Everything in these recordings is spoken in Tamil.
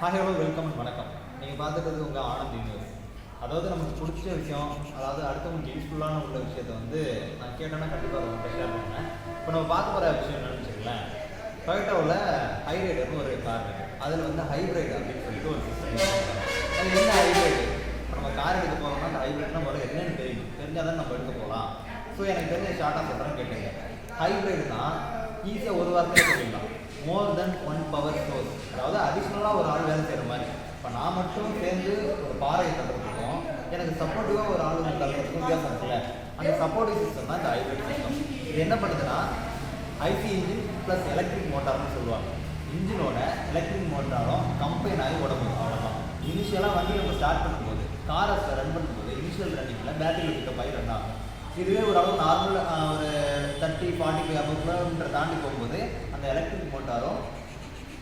ஹாய் ஹலோ வெல்கம் வணக்கம். நீங்கள் பார்த்துக்கிறது உங்கள் ஆனந்த் யூனிவர்ஸ். அதாவது நமக்கு பிடிச்ச விஷயம் அதாவது அடுத்தவங்களுக்கு யூஸ்ஃபுல்லான உள்ள விஷயத்தை வந்து நான் கேட்டேன்னா கண்டிப்பாக உங்களுக்கு ஷேர் பண்ணுவேன் இப்போ நம்ம பார்க்க போகிற விஷயம் என்னன்னு வச்சுக்கலேன் டொயோட்டோவில் ஹைரைடர்னு ஒரு கார் இருக்குது அதில் வந்து ஹைப்ரைட் அப்படின்னு சொல்லிட்டு ஒரு சிஸ்டம் அது என்ன ஹைப்ரைடு இப்போ நம்ம கார் எடுக்க போகிறோம்னா அந்த ஹைப்ரைட்னா முதல்ல என்னன்னு தெரியும். தெரிஞ்சால் தான் நம்ம எடுக்க போகலாம் ஸோ எனக்கு தெரிஞ்ச ஷார்ட்டாக சொல்கிறேன்னு கேட்டீங்க. ஹைப்ரைடுனா ஈஸியாக ஒரு வாரத்தில் சொல்லிடலாம். More than one power four அதாவது அடிஷ்னலாக ஒரு ஆள் வேலை செய்கிற மாதிரி. இப்போ நான் மட்டும் சேர்ந்து ஒரு பாறையை தட்டுறதுக்கும் எனக்கு சப்போர்ட்டிவாக ஒரு ஆள் வந்து தள்ளுறதுக்கும் வித்தியாசம் இருக்குல்ல. அந்த சப்போர்ட்டிவ் சிஸ்டம் தான் இந்த ஹைப்ரிட் சிஸ்டம் இது என்ன பண்ணுதுன்னா ஐசி இன்ஜின் ப்ளஸ் எலக்ட்ரிக் மோட்டார்னு சொல்லுவாங்க. இன்ஜினோட எலக்ட்ரிக் மோட்டாரும் கம்பைன் ஆகி உடம்பு அவ்வளோதான் இனிஷியலாக வண்டி நம்ம ஸ்டார்ட் பண்ணும்போது காரை ரன் பண்ணும்போது இனிஷியல் ரன்னிங்கில் பேட்டரி பிக்கப் ஆகி ரன் ஆகும். இதுவே ஒரு அளவு நார்மல் ஒரு தேர்ட்டி ஃபார்ட்டி ஃபைவ் அப்போ கிலோமீட்டர் தாண்டி போகும்போது அந்த எலக்ட்ரிக் மோட்டாரும்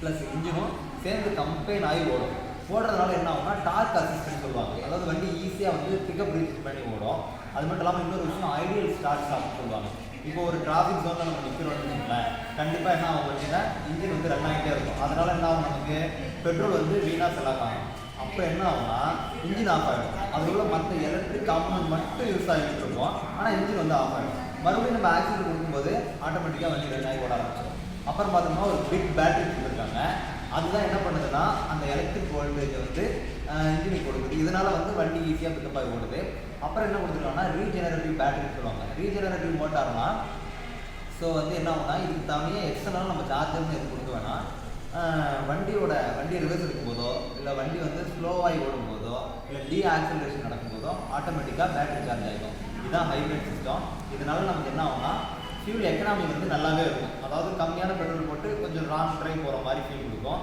ப்ளஸ் இன்ஜினும் சேர்ந்து கம்பைன் ஆகி ஓடும். ஓடுறதுனால என்ன ஆகும்னா டார்க் அசிஸ்டன்ட் சொல்லுவாங்க. அதாவது வண்டி ஈஸியாக வந்து பிக்கப் ரீச் பண்ணி ஓடும். அது மட்டும் இல்லாமல் இன்னொரு விஷயம் ஐடியல் ஸ்டார்ட் ஸ்டாப் சொல்லுவாங்க. இப்போ ஒரு டிராஃபிக் ஜோனில் நம்ம நிற்கிறோம்னு வச்சுக்கோங்களேன். கண்டிப்பாக என்ன ஆகும் வச்சுன்னா இன்ஜின் வந்து ரன் ஆகிட்டே இருக்கும். அதனால என்ன ஆகும் நமக்கு? பெட்ரோல் வந்து வீணாக செலவாகும் அப்போ என்ன ஆகும்னா இன்ஜின் ஆஃப் ஆகிடும் அதுக்குள்ள மற்ற எலக்ட்ரிக் காம்பனன்ட் மட்டும் யூஸ் ஆகிட்டு இருக்கோம். ஆனால் இன்ஜின் வந்து ஆஃப் ஆகிடும் மறுபடியும் நம்ம ஆக்சிடென்ட் கொடுக்கும்போது ஆட்டோமேட்டிக்காக வண்டி ரன் ஆகி ஓட ஆரம்பிச்சிடும். அப்புறம் பார்த்தோம்னா ஒரு பிக் பேட்டரி கொடுத்துருக்காங்க. அதுதான் என்ன பண்ணுதுன்னா அந்த எலக்ட்ரிக் வோல்டேஜை வந்து இன்ஜினுக்கு கொடுக்குது. இதனால வந்து வண்டி ஈஸியாக பிக்கப் ஆகி ஓடுது. அப்புறம் என்ன கொடுத்துருக்காங்கன்னா ரீஜெனரேட்டிவ் பேட்டரி சொல்லுவாங்க. ரீஜெனரேட்டிவ் மோட்டார்னா ஸோ வந்து என்ன ஆகும்னா இதுக்கு தனியாக எக்ஸ்டர்னலாக நம்ம சார்ஜர்னு எது கொடுக்க வேணாம். வண்டியோட வண்டி ரிவர்ஸ் இருக்கும்போதோ இல்லை வண்டி வந்து ஸ்லோவாகி ஓடும்போது இல்லை டீ ஆக்சலரேஷன் நடக்கும்போதோ ஆட்டோமேட்டிக்காக பேட்டரி சார்ஜ் ஆகிடும் இதுதான் ஹைப்ரிட் சிஸ்டம் இதனால் நமக்கு என்ன ஆகும்னா ஃபியூல் எக்கனாமி வந்து நல்லாவே இருக்கும். அதாவது கம்மியான பெட்ரோல் போட்டு கொஞ்சம் லாங் ட்ரைவ் போகிற மாதிரி ஃபீல் கொடுக்கும்.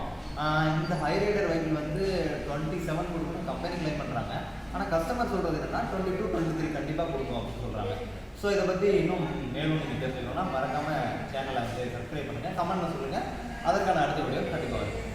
இந்த இந்த ஹைரைடர் வெஹிக்கிள் வந்து டுவெண்ட்டி செவன் கொடுக்கணும் கம்பெனி கிளைம் பண்ணுறாங்க ஆனால் கஸ்டமர் சொல்கிறது என்னன்னா டுவெண்ட்டி டூ டுவெண்ட்டி த்ரீ கண்டிப்பாக கொடுக்கும் அப்படின்னு சொல்கிறாங்க ஸோ இதை பற்றி இன்னும் மேலும் நீங்கள் தெரிஞ்சுக்கணும்னா மறக்காமல் சேனலை வந்து சப்ஸ்கிரைப் பண்ணுங்கள் கமெண்ட்டில் சொல்லுங்கள் அதற்கான அடுத்த வீடியோ கண்டிப்பாக இருக்கும்